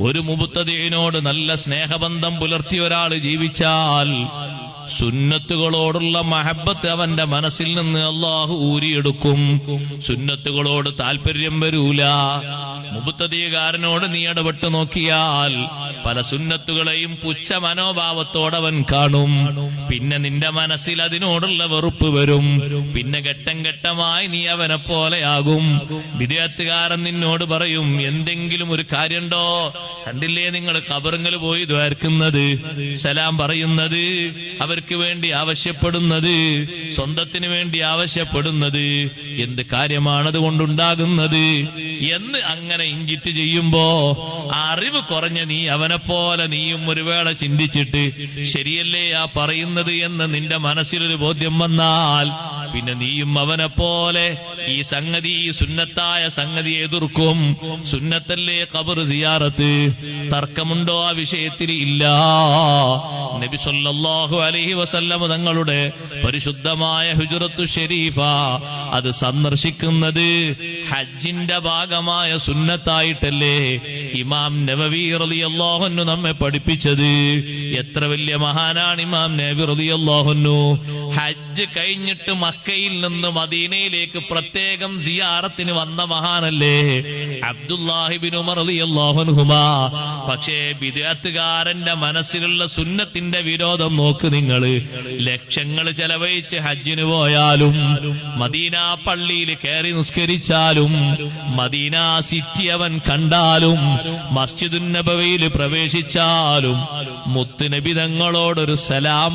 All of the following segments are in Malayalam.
ഒരു മുബുത്തതിയനോട് നല്ല സ്നേഹബന്ധം പുലർത്തിയ ഒരാൾ ജീവിച്ചാൽ സുന്നത്തുകളോടുള്ള മഹബത്ത് അവന്റെ മനസ്സിൽ നിന്ന് അള്ളാഹു ഊരിയെടുക്കും. സുന്നത്തുകളോട് താല്പര്യം വരൂല. മുബുത്തതീകാരനോട് നീ ഇടപെട്ട് നോക്കിയാൽ പല സുന്നത്തുകളെയും പുച്ഛ മനോഭാവത്തോടവൻ കാണും. പിന്നെ നിന്റെ മനസ്സിൽ അതിനോടുള്ള വെറുപ്പ് വരും. പിന്നെ ഘട്ടം ഘട്ടമായി നീ അവനെ പോലെയാകും. വിദേഹത്തുകാരൻ നിന്നോട് പറയും എന്തെങ്കിലും ഒരു കാര്യണ്ടോ? കണ്ടില്ലേ നിങ്ങൾ കബറുങ്ങൾ പോയി ദ്വാർക്കുന്നത് സലാം പറയുന്നത് അവർക്ക് വേണ്ടി ആവശ്യപ്പെടുന്നത് സ്വന്തത്തിന് വേണ്ടി ആവശ്യപ്പെടുന്നത് എന്ത് കാര്യമാണത് കൊണ്ടുണ്ടാകുന്നത്? എന്ന് അങ്ങനെ ഇഞ്ചിറ്റ് ചെയ്യുമ്പോ അറിവ് കുറഞ്ഞ നീ അവനെ പോലെ നീയും ഒരു വേള ചിന്തിച്ചിട്ട് ശരിയല്ലേ ആ പറയുന്നത് എന്ന് നിന്റെ മനസ്സിലൊരു ബോധ്യം വന്നാൽ പിന്നെ നീയും അവനെ പോലെ ഈ സംഗതി ഈ സുന്നത്തായ സംഗതി എതിർക്കും. സുന്നത്തല്ലേ കബർ സിയാറത്ത്? തർക്കമുണ്ടോ ആ വിഷയത്തിൽ? ഇല്ല. നബി സല്ലല്ലാഹു അലൈഹി വസല്ലം തങ്ങളുടെ പരിശുദ്ധമായ ഹുജറത്തു ഷെരീഫ അത് സന്ദർശിക്കുന്നത് ഹജ്ജിന്റെ ഭാഗമായ സുന്നത്തായിട്ടല്ലേ ഇമാം നബവി റളിയല്ലാഹു നമ്മെ പഠിപ്പിച്ചത്. എത്ര വലിയ മഹാനാണ് ഇമാം നബി റളിയല്ലാഹു ഹജ്ജ് കഴിഞ്ഞിട്ട് മക്കയിൽ നിന്ന് മദീനയിലേക്ക് പ്രത്യേകം സിയാറത്തിന് വന്ന മഹാനല്ലേ? അബ്ദുല്ലാഹിബിൻ ഉമർ പക്ഷേ ബിദഅത്തുകാരന്റെ മനസ്സിലുള്ള സുന്നത്തിന്റെ വിരോധം നോക്ക് നിങ്ങൾ ലക്ഷങ്ങൾ ചെലവഴിച്ച് ഹജ്ജിന് പോയാലും മദീന പള്ളിയിൽ കയറി നിസ്കരിച്ചാലും മദീന സിറ്റി അവൻ കണ്ടാലും മസ്ജിദുൻ നബവിയിൽ പ്രവേശിച്ചാലും മുത്തുനബി തങ്ങളോടൊരു സലാം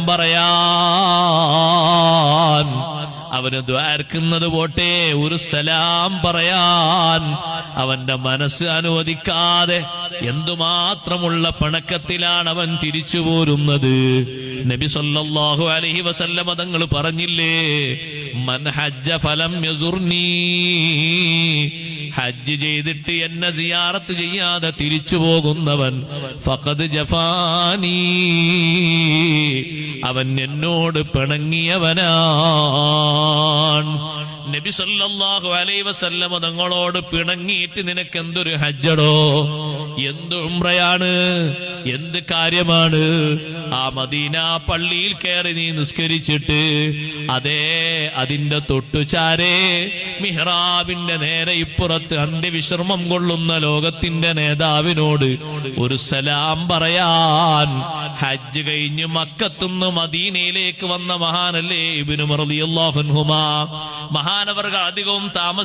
അവന് ദ്വാർക്കുന്നത് പോട്ടെ ഒരു സലാം പറയാൻ. അവന്റെ മനസ്സ് അനുവദിക്കാതെ എന്തുമാത്രമുള്ള പണക്കത്തിലാണ് അവൻ തിരിച്ചു പോരുന്നത്. നബി സല്ലല്ലാഹു അലൈഹി വസല്ലമ തങ്ങൾ പറഞ്ഞില്ലേ മൻ ഹജ്ജ ഫലം യസുർനീ ഹജ്ജ് ചെയ്തിട്ട് എന്നെ സിയാറത്ത് ചെയ്യാതെ തിരിച്ചു പോകുന്നവൻ ഫഖദ് ജഫാനി. അവൻ എന്നോട് പിണങ്ങിയവനാണ്. നബി സല്ലല്ലാഹു അലൈഹി വസല്ലമ തങ്ങളോട് പിണങ്ങിയിട്ട് നിനക്ക് എന്തൊരു ഹജ്ജടോ? എന്ത് ഉംറയാണ്? എന്ത് കാര്യമാണ്? ആ മദീന പള്ളിയിൽ കയറി നീ നിസ്കരിച്ചിട്ട് അതേ അതിന്റെ തൊട്ടുചാരേ മിഹ്റാബിന്റെ നേരെ ഇപ്പുറത്ത് അന്ത്യവിശ്രമം കൊള്ളുന്ന ലോകത്തിന്റെ നേതാവിനോട് ഒരു സലാം പറയാൻ. ഹജ്ജ് കഴിഞ്ഞ് മക്കത്തുനിന്ന് മദീനയിലേക്ക് വന്ന മഹാനല്ലേ ഇബിനു റളിയല്ലാഹു അൻഹുമാ. മഹാനവർകൾ അധികവും താമസ